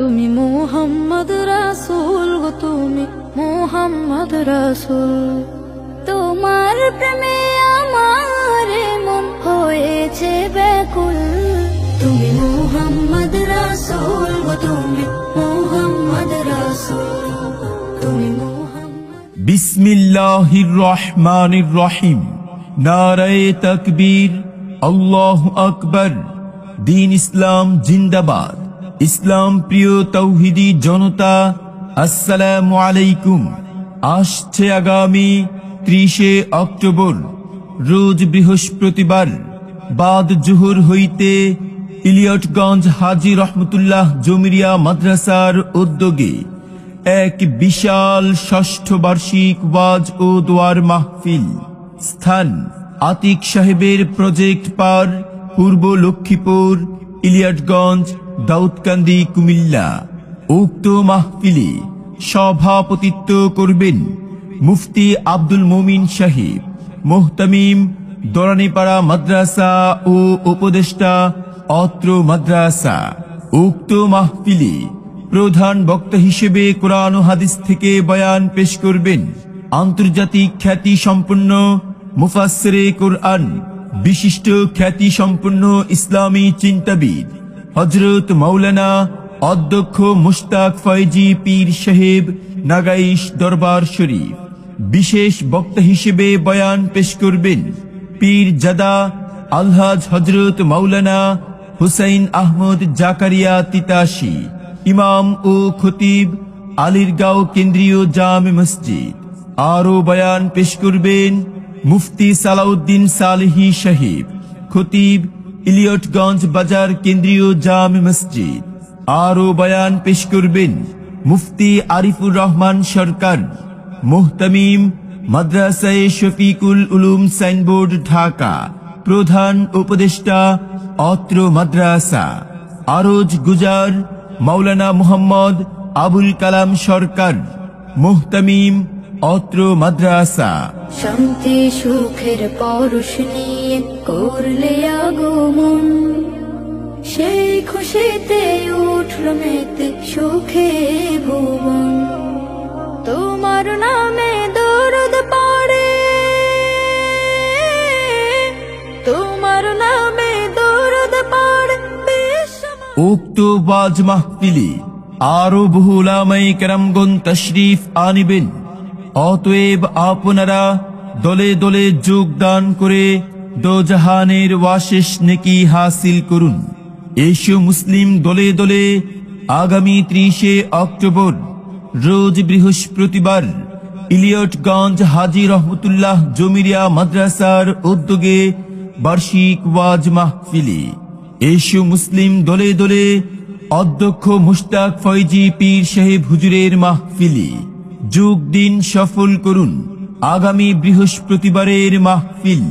তুমি মোহাম্মদ রাসূল গো তুমি মোহাম্মদ রাসূল। তোমার প্রেমে আমার মন হয়েছে ব্যাকুল। তুমি মোহাম্মদ রাসূল গো তুমি মোহাম্মদ রাসূল। তুমি বিসমিল্লাহির রহমানির রহিম। নারায়ে তাকবীর। আল্লাহু আকবার। দিন ইসলাম জিন্দাবাদ। ইসলাম প্রিয় তৌহিদি জনতা, আসসালামু আলাইকুম। আসছে আগামী ত্রিশে অক্টোবর, রোজ বৃহস্পতিবার, বাদ জুহুর হইতে ইলিয়টগঞ্জ হাজি রহমতুল্লাহ জমিরিয়া মাদ্রাসার উদ্যোগে এক বিশাল ষষ্ঠ বার্ষিক ওয়াজ ও দোয়ার মাহফিল। স্থান আতিক সাহেবের প্রজেক্ট পার, পূর্ব লক্ষ্মীপুর ইলিয়াটগঞ্জ, দাউদকান্দি, কুমিল্লা। উক্ত মাহফিলে সভাপতিত্ব করবেন মুফতি আব্দুল মমিন সাহেব, মোহতামিম, দরানিপাড়া মাদ্রাসা ও উপদেষ্টা অত্র মাদ্রাসা। উক্ত মাহফিলে প্রধান বক্তা হিসেবে কোরআন হাদিস থেকে বয়ান পেশ করবেন আন্তর্জাতিক খ্যাতি সম্পন্ন মুফাসসিরে কোরআন বিশিষ্ট খ্যাতি সম্পন্ন ইসলামী চিন্তাবিদ হজরত মাওলানা অধ্যক্ষ মুশতাক ফয়জি পীর সাহেব নাগাইশ দরবার শরীফ। বিশেষ বক্তা হিসেবে বয়ান পেশ করবেন পীর জাদা আলহাজ হজরত মাওলানা হুসাইন আহমদ জাকারিয়া তিতাসি, ইমাম ও খতিব আলিরগাঁও কেন্দ্রীয় জামে মসজিদ। আরও বয়ান পেশ করবেন মুফতি সালাউদ্দিন সালেহি সাহেব খতিব ইলিয়টগঞ্জ বাজার কেন্দ্রীয় জামে মসজিদ। আরও বয়ান পেশ করবেন মুফতি আরিফুর রহমান সরকার, মোহতামিম মাদ্রাসায় শফিকুল উলুম সাইনবোর্ড ঢাকা, প্রধান উপদেষ্টা অত্র মাদ্রাসা। আরজ গুজার মাওলানা মুহাম্মদ আবুল কালাম সরকার, মোহতামিম অত্র মাদ্রাসা। শান্তি সুখের পরশ নিয়ে করলে আগমন। সেই খুশিতে উঠল মেতে সুখে ভুবন। তোমার নামে দরদ পড়ে। তোমার নামে দরদ পড়ে। উক্ত ওয়াজ মাহফিলে আরও বহু উলামাই কেরামগণ তশরিফ আনিবেন। অতএব আপনারা দলে দলে যোগদান করে দোজাহানের ওয়াশেষ নেকি হাসিল করুন। এসো মুসলিম দলে দলে আগামী ত্রিশে অক্টোবর, রোজ বৃহস্পতিবার ইলিয়টগঞ্জ হাজি রহমতুল্লাহ জমিরিয়া মাদ্রাসার উদ্যোগে বার্ষিক ওয়াজ মাহফিলে। এসু মুসলিম দলে দলে অধ্যক্ষ মুশতাক ফয়জি পীর সাহেব হুজুরের মাহফিলে। যোগ দিন সফল করুন আগামী বৃহস্পতিবারের মাহফিল।